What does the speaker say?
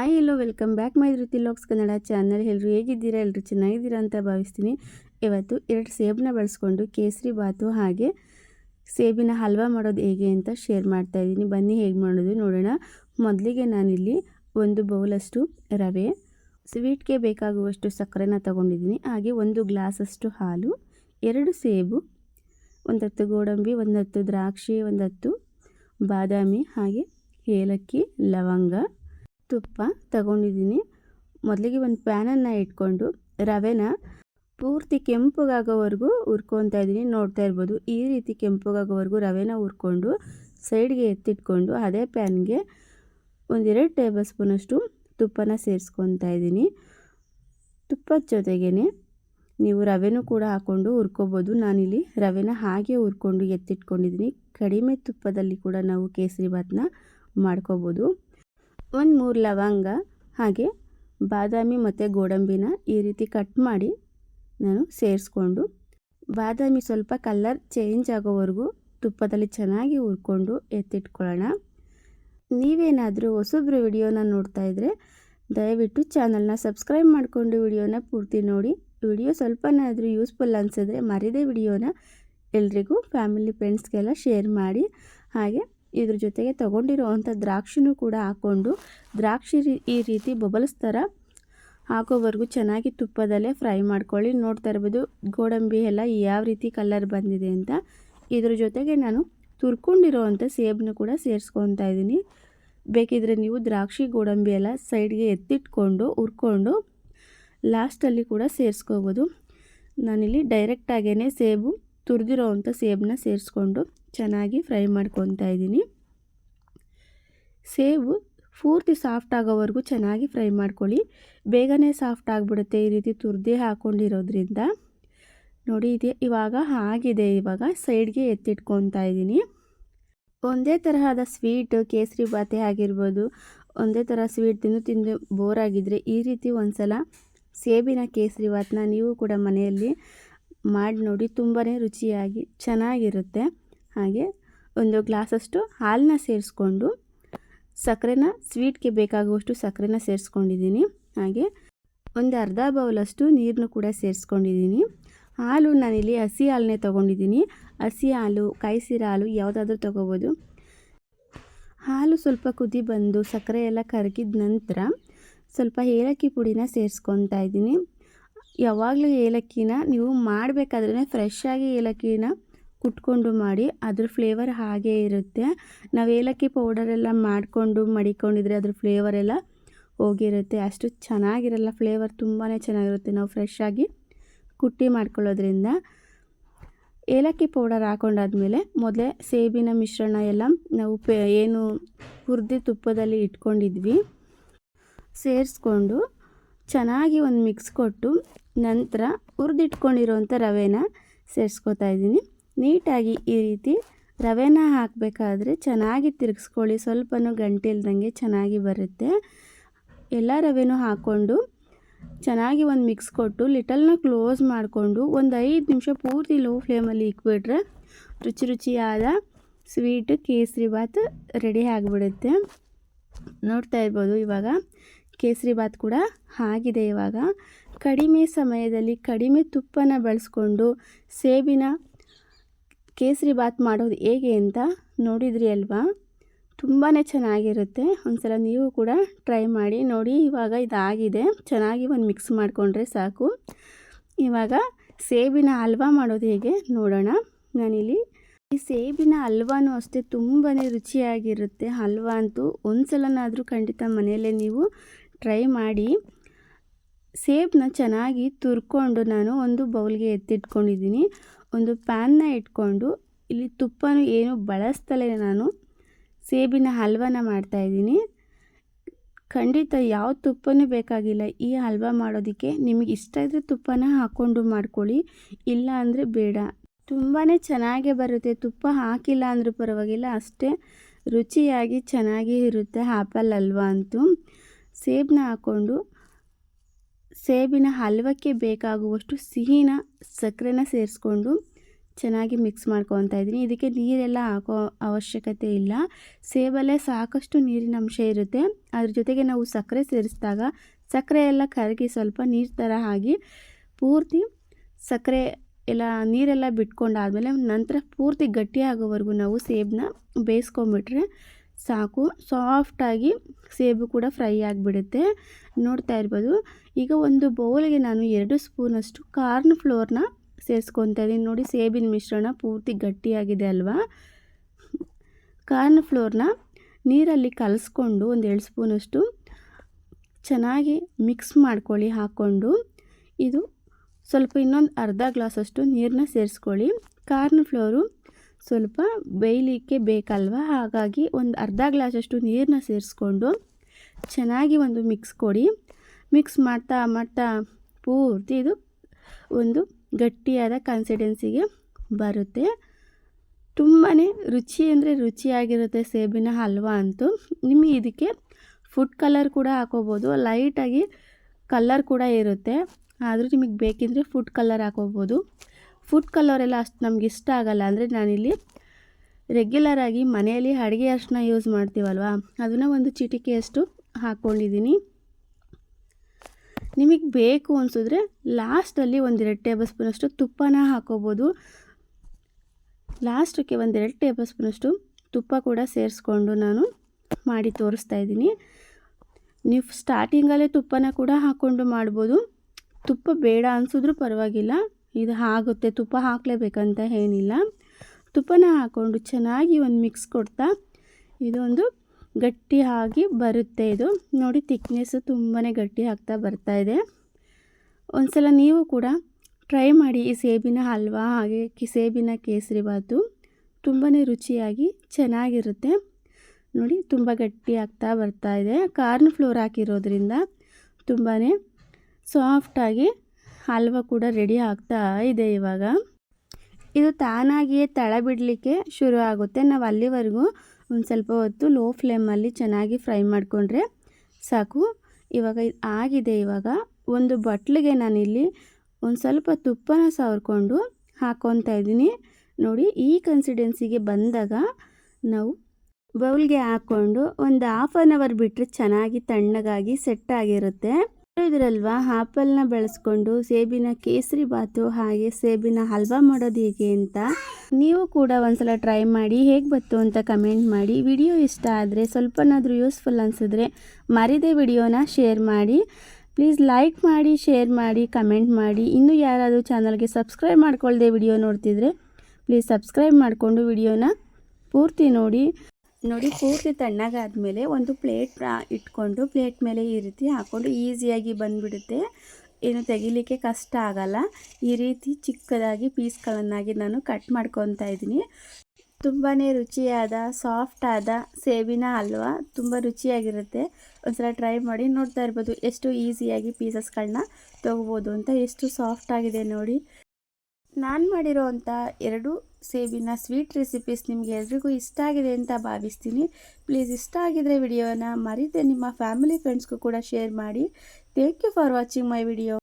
Hi hello welcome back my Dhriti looks Kannada channel ಎಲ್ಲರೂ ಹೇಗಿದ್ದೀರಾ? ಎಲ್ಲರೂ ಚೆನ್ನಾಗಿದ್ದೀರಾ ಅಂತ ಭಾವಿಸ್ತೀನಿ. ಇವತ್ತು ಎರಡು ಸೇಬನ್ನ ಬಳಸ್ಕೊಂಡು ಕೇಸರಿ ಬಾತು ಹಾಗೆ ಸೇಬಿನ ಹಲ್ವಾ ಮಾಡೋದು ಹೇಗೆ ಅಂತ ಶೇರ್ ಮಾಡ್ತಾ ಇದ್ದೀನಿ. ಬನ್ನಿ ಹೇಗೆ ಮಾಡೋದು ನೋಡೋಣ. ಮೊದಲಿಗೆ ನಾನಿಲ್ಲಿ ಒಂದು ಬೌಲಷ್ಟು ರವೆ ಸ್ವೀಟ್ಗೆ ಬೇಕಾಗುವಷ್ಟು ಸಕ್ಕರೆನ ತಗೊಂಡಿದ್ದೀನಿ. ಹಾಗೆ ಒಂದು ಗ್ಲಾಸಷ್ಟು ಹಾಲು, ಎರಡು ಸೇಬು, ಒಂದತ್ತು ಗೋಡಂಬಿ ಒಂದು ಹತ್ತು ದ್ರಾಕ್ಷಿ, ಒಂದತ್ತು ಬಾದಾಮಿ, ಹಾಗೆ ಏಲಕ್ಕಿ, ಲವಂಗ ತುಪ್ಪ ತಗೊಂಡಿದ್ದೀನಿ. ಮೊದಲಿಗೆ ಒಂದು ಪ್ಯಾನನ್ನು ಇಟ್ಕೊಂಡು ರವೆನ ಪೂರ್ತಿ ಕೆಂಪಗಾಗೋವರೆಗೂ ಹುರ್ಕೊತಾ ಇದ್ದೀನಿ. ನೋಡ್ತಾ ಇರ್ಬೋದು, ಈ ರೀತಿ ಕೆಂಪಗಾಗೋವರೆಗೂ ರವೆನ ಹುರ್ಕೊಂಡು ಸೈಡ್ಗೆ ಎತ್ತಿಟ್ಕೊಂಡು ಅದೇ ಪ್ಯಾನ್ಗೆ ಒಂದೆರಡು ಟೇಬಲ್ ಸ್ಪೂನಷ್ಟು ತುಪ್ಪನ ಸೇರಿಸ್ಕೊತಾ ಇದ್ದೀನಿ. ತುಪ್ಪದ ಜೊತೆಗೇ ನೀವು ರವೆನೂ ಕೂಡ ಹಾಕ್ಕೊಂಡು ಹುರ್ಕೋಬೋದು. ನಾನಿಲ್ಲಿ ರವೆನ ಹಾಗೆ ಹುರ್ಕೊಂಡು ಎತ್ತಿಟ್ಕೊಂಡಿದ್ದೀನಿ. ಕಡಿಮೆ ತುಪ್ಪದಲ್ಲಿ ಕೂಡ ನಾವು ಕೇಸರಿ ಭಾತನ್ನ ಮಾಡ್ಕೋಬೋದು. ಒಂದು ಮೂರು ಲವಂಗ, ಹಾಗೆ ಬಾದಾಮಿ ಮತ್ತು ಗೋಡಂಬಿನ ಈ ರೀತಿ ಕಟ್ ಮಾಡಿ ನಾನು ಸೇರಿಸ್ಕೊಂಡು, ಬಾದಾಮಿ ಸ್ವಲ್ಪ ಕಲ್ಲರ್ ಚೇಂಜ್ ಆಗೋವರೆಗೂ ತುಪ್ಪದಲ್ಲಿ ಚೆನ್ನಾಗಿ ಹುರ್ಕೊಂಡು ಎತ್ತಿಟ್ಕೊಳ್ಳೋಣ. ನೀವೇನಾದರೂ ಹೊಸೊಬ್ಬರು ವಿಡಿಯೋನ ನೋಡ್ತಾ ಇದ್ದರೆ ದಯವಿಟ್ಟು ಚಾನಲ್ನ ಸಬ್ಸ್ಕ್ರೈಬ್ ಮಾಡಿಕೊಂಡು ವಿಡಿಯೋನ ಪೂರ್ತಿ ನೋಡಿ. ವಿಡಿಯೋ ಸ್ವಲ್ಪನಾದರೂ ಯೂಸ್ಫುಲ್ ಅನಿಸಿದ್ರೆ ಮರಿದೇ ವಿಡಿಯೋನ ಎಲ್ರಿಗೂ ಫ್ಯಾಮಿಲಿ ಫ್ರೆಂಡ್ಸ್ಗೆಲ್ಲ ಶೇರ್ ಮಾಡಿ. ಹಾಗೆ ಇದ್ರ ಜೊತೆಗೆ ತಗೊಂಡಿರುವಂಥ ದ್ರಾಕ್ಷಿನೂ ಕೂಡ ಹಾಕ್ಕೊಂಡು ದ್ರಾಕ್ಷಿ ಈ ರೀತಿ ಬಬಲ್ಸ್ ಥರ ಹಾಕೋವರೆಗೂ ಚೆನ್ನಾಗಿ ತುಪ್ಪದಲ್ಲೇ ಫ್ರೈ ಮಾಡ್ಕೊಳ್ಳಿ. ನೋಡ್ತಾ ಇರ್ಬೋದು, ಗೋಡಂಬಿ ಎಲ್ಲ ಯಾವ ರೀತಿ ಕಲರ್ ಬಂದಿದೆ ಅಂತ. ಇದ್ರ ಜೊತೆಗೆ ನಾನು ತುರ್ಕೊಂಡಿರೋವಂಥ ಸೇಬನ್ನು ಕೂಡ ಸೇರಿಸ್ಕೊತಾ ಇದ್ದೀನಿ. ಬೇಕಿದ್ರೆ ನೀವು ದ್ರಾಕ್ಷಿ, ಗೋಡಂಬಿ ಎಲ್ಲ ಸೈಡ್ಗೆ ಎತ್ತಿಟ್ಕೊಂಡು, ಹುರ್ಕೊಂಡು ಲಾಸ್ಟಲ್ಲಿ ಕೂಡ ಸೇರಿಸ್ಕೋಬೋದು. ನಾನಿಲ್ಲಿ ಡೈರೆಕ್ಟಾಗೇ ಸೇಬು ತುರಿದಿರೋವಂಥ ಸೇಬನ್ನ ಸೇರಿಸ್ಕೊಂಡು ಚೆನ್ನಾಗಿ ಫ್ರೈ ಮಾಡ್ಕೊತಾ ಇದ್ದೀನಿ. ಸೇಬು ಪೂರ್ತಿ ಸಾಫ್ಟ್ ಆಗೋವರೆಗೂ ಚೆನ್ನಾಗಿ ಫ್ರೈ ಮಾಡ್ಕೊಳ್ಳಿ. ಬೇಗನೆ ಸಾಫ್ಟ್ ಆಗಿಬಿಡುತ್ತೆ ಈ ರೀತಿ ತುರಿದೇ ಹಾಕ್ಕೊಂಡಿರೋದ್ರಿಂದ ನೋಡಿ, ಇದೆ ಇವಾಗ ಆಗಿದೆ. ಇವಾಗ ಸೈಡ್ಗೆ ಎತ್ತಿಟ್ಕೊತಾ ಇದ್ದೀನಿ. ಒಂದೇ ತರಹದ ಸ್ವೀಟ್, ಕೇಸರಿ ಬಾತೆ ಆಗಿರ್ಬೋದು, ಒಂದೇ ಥರ ಸ್ವೀಟ್ ತಿಂದು ತಿಂದು ಬೋರ್ ಆಗಿದ್ದರೆ ಈ ರೀತಿ ಒಂದು ಸಲ ಸೇಬಿನ ಕೇಸರಿ ಬಾತನ್ನ ನೀವು ಕೂಡ ಮನೆಯಲ್ಲಿ ಮಾಡಿ ನೋಡಿ ತುಂಬಾ ರುಚಿಯಾಗಿ ಚೆನ್ನಾಗಿರುತ್ತೆ. ಹಾಗೆ ಒಂದು ಗ್ಲಾಸಷ್ಟು ಹಾಲನ್ನ ಸೇರಿಸ್ಕೊಂಡು, ಸಕ್ಕರೆನ, ಸ್ವೀಟ್ಗೆ ಬೇಕಾಗುವಷ್ಟು ಸಕ್ಕರೆನ ಸೇರಿಸ್ಕೊಂಡಿದ್ದೀನಿ. ಹಾಗೆ ಒಂದು ಅರ್ಧ ಬೌಲಷ್ಟು ನೀರನ್ನು ಕೂಡ ಸೇರಿಸ್ಕೊಂಡಿದ್ದೀನಿ. ಹಾಲು ನಾನಿಲ್ಲಿ ಹಸಿ ಹಾಲನ್ನೇ ತೊಗೊಂಡಿದ್ದೀನಿ. ಹಸಿ ಹಾಲು, ಕಾಯಿಸಿರೋ ಹಾಲು ಯಾವುದಾದ್ರೂ ತೊಗೋಬೋದು. ಹಾಲು ಸ್ವಲ್ಪ ಕುದಿ ಬಂದು ಸಕ್ಕರೆ ಎಲ್ಲ ಕರಗಿದ ನಂತರ ಸ್ವಲ್ಪ ಏಲಕ್ಕಿ ಪುಡಿನ ಸೇರಿಸ್ಕೊತಾ ಇದ್ದೀನಿ. ಯಾವಾಗಲೂ ಏಲಕ್ಕಿನ ನೀವು ಮಾಡಬೇಕಾದ್ರೆ ಫ್ರೆಶ್ ಆಗಿ ಏಲಕ್ಕಿನ ಕುಟ್ಕೊಂಡು ಮಾಡಿ ಅದ್ರ ಫ್ಲೇವರ್ ಹಾಗೇ ಇರುತ್ತೆ. ನಾವು ಏಲಕ್ಕಿ ಪೌಡರೆಲ್ಲ ಮಾಡಿಕೊಂಡು ಮಡಿಕೊಂಡಿದ್ರೆ ಅದ್ರ ಫ್ಲೇವರ್ ಎಲ್ಲ ಹೋಗಿರುತ್ತೆ. ಅಷ್ಟು ಚೆನ್ನಾಗಿರಲ್ಲ ಫ್ಲೇವರ್ ತುಂಬಾ ಚೆನ್ನಾಗಿರುತ್ತೆ ನಾವು ಫ್ರೆಶ್ ಆಗಿ ಕುಟ್ಟಿ ಮಾಡ್ಕೊಳ್ಳೋದ್ರಿಂದ. ಏಲಕ್ಕಿ ಪೌಡರ್ ಹಾಕೊಂಡಾದ್ಮೇಲೆ ಮೊದಲೇ ಸೇಬಿನ ಮಿಶ್ರಣ ಎಲ್ಲ ನಾವು ಏನು ಹುರಿದು ತುಪ್ಪದಲ್ಲಿ ಇಟ್ಕೊಂಡಿದ್ವಿ. ಸೇರಿಸ್ಕೊಂಡು ಚೆನ್ನಾಗಿ ಒಂದು ಮಿಕ್ಸ್ ಕೊಟ್ಟು ನಂತರ ಹುರಿದಿಟ್ಕೊಂಡಿರೋಂಥ ರವೆನ ಸೇರಿಸ್ಕೋತಾ ಇದ್ದೀನಿ. ನೀಟಾಗಿ ಈ ರೀತಿ ರವೆನ ಹಾಕಬೇಕಾದ್ರೆ ಚೆನ್ನಾಗಿ ತಿರುಗಿಸ್ಕೊಳ್ಳಿ. ಸ್ವಲ್ಪನೂ ಗಂಟೆ ಇಲ್ದಂಗೆ ಚೆನ್ನಾಗಿ ಬರುತ್ತೆ. ಎಲ್ಲ ರವೆನೂ ಹಾಕ್ಕೊಂಡು ಚೆನ್ನಾಗಿ ಒಂದು ಮಿಕ್ಸ್ ಕೊಟ್ಟು ಲಿಟಲ್ನ ಕ್ಲೋಸ್ ಮಾಡಿಕೊಂಡು ಒಂದು ಐದು ನಿಮಿಷ ಪೂರ್ತಿ ಲೋ ಫ್ಲೇಮಲ್ಲಿ ಇಕ್ಬಿಟ್ರೆ ರುಚಿ ರುಚಿಯಾದ ಸ್ವೀಟ್ ಕೇಸರಿ ಬಾತ್ ರೆಡಿ ಆಗಿಬಿಡುತ್ತೆ. ನೋಡ್ತಾ ಇರ್ಬೋದು ಇವಾಗ. ಕೇಸರಿ ಬಾತ್ ಕೂಡ ಆಗಿದೆ ಇವಾಗ. ಕಡಿಮೆ ಸಮಯದಲ್ಲಿ ಕಡಿಮೆ ತುಪ್ಪನ ಬಳಸ್ಕೊಂಡು ಸೇಬಿನ ಕೇಸರಿ ಬಾತ್ ಮಾಡೋದು ಹೇಗೆ ಅಂತ ನೋಡಿದ್ರಿ ಅಲ್ವಾ? ತುಂಬಾ ಚೆನ್ನಾಗಿರುತ್ತೆ. ಒಂದ್ಸಲ ನೀವು ಕೂಡ ಟ್ರೈ ಮಾಡಿ ನೋಡಿ. ಇವಾಗ ಇದಾಗಿದೆ. ಚೆನ್ನಾಗಿ ಒಂದು ಮಿಕ್ಸ್ ಮಾಡಿಕೊಂಡ್ರೆ ಸಾಕು. ಇವಾಗ ಸೇಬಿನ ಹಲ್ವಾ ಮಾಡೋದು ಹೇಗೆ ನೋಡೋಣ. ನಾನಿಲ್ಲಿ ಈ ಸೇಬಿನ ಹಲ್ವಾನೂ ಅಷ್ಟೇ ತುಂಬಾ ರುಚಿಯಾಗಿರುತ್ತೆ. ಹಲ್ವಾ ಅಂತೂ ಒಂದು ಸಲನಾದರೂ ಖಂಡಿತ ಮನೆಯಲ್ಲೇ ನೀವು ಟ್ರೈ ಮಾಡಿ ಸೇಬನ್ನ ಚೆನ್ನಾಗಿ ತುರ್ಕೊಂಡು ನಾನು ಒಂದು ಬೌಲ್ಗೆ ಎತ್ತಿಟ್ಕೊಂಡಿದ್ದೀನಿ. ಒಂದು ಪ್ಯಾನ್ನ ಇಟ್ಕೊಂಡು, ಇಲ್ಲಿ ತುಪ್ಪನೂ ಏನು ಬಳಸ್ತಲೇ ನಾನು. ಸೇಬಿನ ಹಲ್ವನ ಮಾಡ್ತಾಯಿದ್ದೀನಿ ಖಂಡಿತ ಯಾವ ತುಪ್ಪನೂ ಬೇಕಾಗಿಲ್ಲ. ಈ ಹಲ್ವ ಮಾಡೋದಕ್ಕೆ ನಿಮಗೆ ಇಷ್ಟ ಇದ್ದರೆ ತುಪ್ಪನ ಹಾಕ್ಕೊಂಡು ಮಾಡ್ಕೊಳ್ಳಿ, ಇಲ್ಲ ಅಂದರೆ ಬೇಡ. ತುಂಬಾ ಚೆನ್ನಾಗೇ ಬರುತ್ತೆ. ತುಪ್ಪ ಹಾಕಿಲ್ಲ ಅಂದರೂ ಪರವಾಗಿಲ್ಲ, ಅಷ್ಟೇ ರುಚಿಯಾಗಿ ಚೆನ್ನಾಗಿ ಇರುತ್ತೆ ಆ್ಯಪಲ್ ಹಲ್ವ ಅಂತೂ. ಸೇಬನ್ನ ಹಾಕ್ಕೊಂಡು ಸೇಬಿನ ಹಲ್ವಕ್ಕೆ ಬೇಕಾಗುವಷ್ಟು ಸಿಹಿನ ಸಕ್ಕರೆನ ಸೇರಿಸ್ಕೊಂಡು ಚೆನ್ನಾಗಿ ಮಿಕ್ಸ್ ಮಾಡ್ಕೊತಾ ಇದ್ದೀನಿ. ಇದಕ್ಕೆ ನೀರೆಲ್ಲ ಹಾಕೋ ಅವಶ್ಯಕತೆ ಇಲ್ಲ. ಸೇಬಲ್ಲೇ ಸಾಕಷ್ಟು ನೀರಿನ ಅಂಶ ಇರುತ್ತೆ. ಅದ್ರ ಜೊತೆಗೆ ನಾವು ಸಕ್ಕರೆ ಸೇರಿಸಿದಾಗ ಸಕ್ಕರೆ ಎಲ್ಲ ಕರಗಿ ಸ್ವಲ್ಪ ನೀರು ಥರ ಆಗಿ ಪೂರ್ತಿ ಸಕ್ಕರೆ ಎಲ್ಲ ನೀರೆಲ್ಲ ಬಿಟ್ಕೊಂಡಾದಮೇಲೆ ನಂತರ ಪೂರ್ತಿ ಗಟ್ಟಿಯಾಗೋವರೆಗೂ ನಾವು ಸೇಬನ್ನ ಬೇಯಿಸ್ಕೊಂಬಿಟ್ರೆ ಸಾಕು. ಸಾಫ್ಟಾಗಿ ಸೇಬು ಕೂಡ ಫ್ರೈ ಆಗಿಬಿಡುತ್ತೆ. ನೋಡ್ತಾ ಇರ್ಬೋದು. ಈಗ ಒಂದು ಬೌಲ್ಗೆ ನಾನು ಎರಡು ಸ್ಪೂನಷ್ಟು ಕಾರ್ನ್ ಫ್ಲೋರ್ನ ಸೇರಿಸ್ಕೊತಾ ಇದ್ದೀನಿ. ನೋಡಿ, ಸೇಬಿನ ಮಿಶ್ರಣ ಪೂರ್ತಿ ಗಟ್ಟಿಯಾಗಿದೆ ಅಲ್ವಾ? ಕಾರ್ನ್ ಫ್ಲೋರ್ನ ನೀರಲ್ಲಿ ಕಲಸ್ಕೊಂಡು ಒಂದು ಎರಡು ಸ್ಪೂನಷ್ಟು ಚೆನ್ನಾಗಿ ಮಿಕ್ಸ್ ಮಾಡ್ಕೊಳ್ಳಿ, ಹಾಕ್ಕೊಂಡು. ಇದು ಸ್ವಲ್ಪ ಇನ್ನೊಂದು ಅರ್ಧ ಗ್ಲಾಸಷ್ಟು ನೀರನ್ನ ಸೇರಿಸ್ಕೊಳ್ಳಿ. ಕಾರ್ನ್ ಫ್ಲೋರು ಸ್ವಲ್ಪ ಬೇಯಲಿಕ್ಕೆ ಬೇಕಲ್ವ? ಹಾಗಾಗಿ ಒಂದು ಅರ್ಧ ಗ್ಲಾಸಷ್ಟು ನೀರನ್ನ ಸೇರಿಸ್ಕೊಂಡು ಚೆನ್ನಾಗಿ ಒಂದು ಮಿಕ್ಸ್ ಕೊಡಿ. ಮಿಕ್ಸ್ ಮಾಡ್ತಾ ಮಾಡ್ತಾ ಪೂರ್ತಿ ಇದು ಒಂದು ಗಟ್ಟಿಯಾದ ಕನ್ಸಿಡೆನ್ಸಿಗೆ ಬರುತ್ತೆ. ತುಂಬಾ ರುಚಿ ಅಂದರೆ ರುಚಿಯಾಗಿರುತ್ತೆ ಸೇಬಿನ ಹಲ್ವಾ ಅಂತೂ. ನಿಮಗೆ ಇದಕ್ಕೆ ಫುಡ್ ಕಲರ್ ಕೂಡ ಹಾಕೋಬೋದು. ಲೈಟಾಗಿ ಕಲರ್ ಕೂಡ ಇರುತ್ತೆ. ಆದರೂ ನಿಮಗೆ ಬೇಕಿದ್ದರೆ ಫುಡ್ ಕಲರ್ ಹಾಕೋಬೋದು. ಫುಡ್ ಕಲರ್ ಎಲ್ಲ ಅಷ್ಟು ನಮ್ಗೆ ಇಷ್ಟ ಆಗಲ್ಲ ಅಂದರೆ ನಾನಿಲ್ಲಿ ರೆಗ್ಯುಲರಾಗಿ ಮನೆಯಲ್ಲಿ ಅಡುಗೆ ಅರಿಶಿನ ಯೂಸ್ ಮಾಡ್ತೀವಲ್ವಾ? ಅದನ್ನು ಒಂದು ಚಿಟಿಕೆಯಷ್ಟು ಹಾಕ್ಕೊಂಡಿದ್ದೀನಿ ನಿಮಗೆ ಬೇಕು ಅನಿಸಿದ್ರೆ ಲಾಸ್ಟಲ್ಲಿ ಒಂದೆರಡು ಟೇಬಲ್ ಸ್ಪೂನಷ್ಟು ತುಪ್ಪನ ಹಾಕೋಬೋದು. ಲಾಸ್ಟಕ್ಕೆ ಒಂದೆರಡು ಟೇಬಲ್ ಸ್ಪೂನಷ್ಟು ತುಪ್ಪ ಕೂಡ ಸೇರಿಸ್ಕೊಂಡು ನಾನು ಮಾಡಿ ತೋರಿಸ್ತಾ ಇದ್ದೀನಿ. ನೀವು ಸ್ಟಾರ್ಟಿಂಗಲ್ಲೇ ತುಪ್ಪನ ಕೂಡ ಹಾಕ್ಕೊಂಡು ಮಾಡ್ಬೋದು. ತುಪ್ಪ ಬೇಡ ಅನಿಸಿದ್ರೂ ಪರವಾಗಿಲ್ಲ. ಇದು ಆಗುತ್ತೆ. ತುಪ್ಪ ಹಾಕಲೇಬೇಕಂತ ಏನಿಲ್ಲ. ತುಪ್ಪನ ಹಾಕ್ಕೊಂಡು ಚೆನ್ನಾಗಿ ಒಂದು ಮಿಕ್ಸ್ ಕೊಡ್ತಾ ಇದೊಂದು ಗಟ್ಟಿ ಆಗಿ ಬರುತ್ತೆ ಇದು. ನೋಡಿ ತಿಕ್ನೆಸ್ಸು ತುಂಬಾ ಗಟ್ಟಿ ಆಗ್ತಾ ಬರ್ತಾ ಇದೆ. ಒಂದ್ಸಲ ನೀವು ಕೂಡ ಟ್ರೈ ಮಾಡಿ ಈ ಸೇಬಿನ ಹಲ್ವಾ ಹಾಗೆ ಸೇಬಿನ ಕೇಸರಿ ಬಾತು ತುಂಬಾ ರುಚಿಯಾಗಿ ಚೆನ್ನಾಗಿರುತ್ತೆ. ನೋಡಿ, ತುಂಬ ಗಟ್ಟಿ ಆಗ್ತಾ ಬರ್ತಾ ಇದೆ. ಕಾರ್ನ್ ಫ್ಲೋರ್ ಹಾಕಿರೋದ್ರಿಂದ ತುಂಬಾ ಸಾಫ್ಟಾಗಿ ಹಲ್ವಾ ಕೂಡ ರೆಡಿ ಆಗ್ತಾ ಇದೆ ಇವಾಗ. ಇದು ತಾನಾಗಿಯೇ ತಳ ಬಿಡಲಿಕ್ಕೆ ಶುರು ಆಗುತ್ತೆ. ನಾವು ಅಲ್ಲಿವರೆಗೂ ಒಂದು ಸ್ವಲ್ಪ ಹೊತ್ತು ಲೋ ಫ್ಲೇಮಲ್ಲಿ ಚೆನ್ನಾಗಿ ಫ್ರೈ ಮಾಡಿಕೊಂಡ್ರೆ ಸಾಕು. ಇವಾಗ ಆಗಿದೆ ಇವಾಗ. ಒಂದು ಬಟ್ಲಿಗೆ ನಾನಿಲ್ಲಿ ಒಂದು ಸ್ವಲ್ಪ ತುಪ್ಪನ ಸವರ್ಕೊಂಡು ಹಾಕ್ಕೊತಾ ಇದ್ದೀನಿ. ನೋಡಿ, ಈ ಕನ್ಸಿಡೆನ್ಸಿಗೆ ಬಂದಾಗ ನಾವು ಬೌಲ್ಗೆ ಹಾಕ್ಕೊಂಡು ಒಂದು ಹಾಫ್ ಆನ್ ಅವರ್ ಬಿಟ್ಟರೆ ಚೆನ್ನಾಗಿ ತಣ್ಣಗಾಗಿ ಸೆಟ್ ಆಗಿರುತ್ತೆ. ಇದ್ರಲ್ವಾ? ಆಪಲ್ನ ಬೆಳೆಸ್ಕೊಂಡು ಸೇಬಿನ ಕೇಸರಿ ಬಾತು ಹಾಗೆ ಸೇಬಿನ ಹಲ್ವಾ ಮಾಡೋದು ಹೇಗೆ ಅಂತ ನೀವು ಕೂಡ ಒಂದ್ಸಲ ಟ್ರೈ ಮಾಡಿ ಹೇಗೆ ಬತ್ತು ಅಂತ ಕಮೆಂಟ್ ಮಾಡಿ. ವಿಡಿಯೋ ಇಷ್ಟ ಆದರೆ ಸ್ವಲ್ಪನಾದರೂ ಯೂಸ್ಫುಲ್ ಅನಿಸಿದ್ರೆ ಮರಿದೆ ವಿಡಿಯೋನ ಶೇರ್ ಮಾಡಿ. ಪ್ಲೀಸ್ ಲೈಕ್ ಮಾಡಿ, ಶೇರ್ ಮಾಡಿ, ಕಮೆಂಟ್ ಮಾಡಿ. ಇನ್ನೂ ಯಾರಾದರೂ ಚಾನಲ್ಗೆ ಸಬ್ಸ್ಕ್ರೈಬ್ ಮಾಡ್ಕೊಳ್ಳದೆ ವಿಡಿಯೋ ನೋಡ್ತಿದ್ರೆ ಪ್ಲೀಸ್ ಸಬ್ಸ್ಕ್ರೈಬ್ ಮಾಡಿಕೊಂಡು ವಿಡಿಯೋನ ಪೂರ್ತಿ ನೋಡಿ. ನೋಡಿ ಪೂರ್ತಿ ತಣ್ಣಗಾದ್ಮೇಲೆ ಒಂದು ಪ್ಲೇಟ್ ಇಟ್ಕೊಂಡು ಪ್ಲೇಟ್ ಮೇಲೆ ಈ ರೀತಿ ಹಾಕ್ಕೊಂಡು ಈಸಿಯಾಗಿ ಬಂದುಬಿಡುತ್ತೆ. ಏನು ತೆಗಿಲಿಕ್ಕೆ ಕಷ್ಟ ಆಗಲ್ಲ. ಈ ರೀತಿ ಚಿಕ್ಕದಾಗಿ ಪೀಸ್ಗಳನ್ನಾಗಿ ನಾನು ಕಟ್ ಮಾಡ್ಕೊತಾ ಇದ್ದೀನಿ. ತುಂಬಾ ರುಚಿಯಾದ ಸಾಫ್ಟ್ ಆದ ಸೇಬಿನ ಹಲ್ವ ತುಂಬ ರುಚಿಯಾಗಿರುತ್ತೆ. ಒಂದ್ಸಲ ಟ್ರೈ ಮಾಡಿ ನೋಡ್ತಾ ಇರ್ಬೋದು ಎಷ್ಟು ಈಸಿಯಾಗಿ ಪೀಸಸ್ಗಳನ್ನ ತೊಗೋಬೋದು ಅಂತ, ಎಷ್ಟು ಸಾಫ್ಟ್ ಆಗಿದೆ ನೋಡಿ. ನಾನು ಮಾಡಿರೋವಂಥ ಎರಡು ಸೇಬಿನ ಸ್ವೀಟ್ ರೆಸಿಪೀಸ್ ನಿಮಗೆ ಎಲ್ರಿಗೂ ಇಷ್ಟ ಆಗಿದೆ ಅಂತ ಭಾವಿಸ್ತೀನಿ. ಪ್ಲೀಸ್ ಇಷ್ಟ ಆಗಿದ್ರೆ ವಿಡಿಯೋನ ಮರೀದೆ ನಿಮ್ಮ ಫ್ಯಾಮಿಲಿ ಫ್ರೆಂಡ್ಸ್ಗೂ ಕೂಡ ಶೇರ್ ಮಾಡಿ. Thank you for watching my video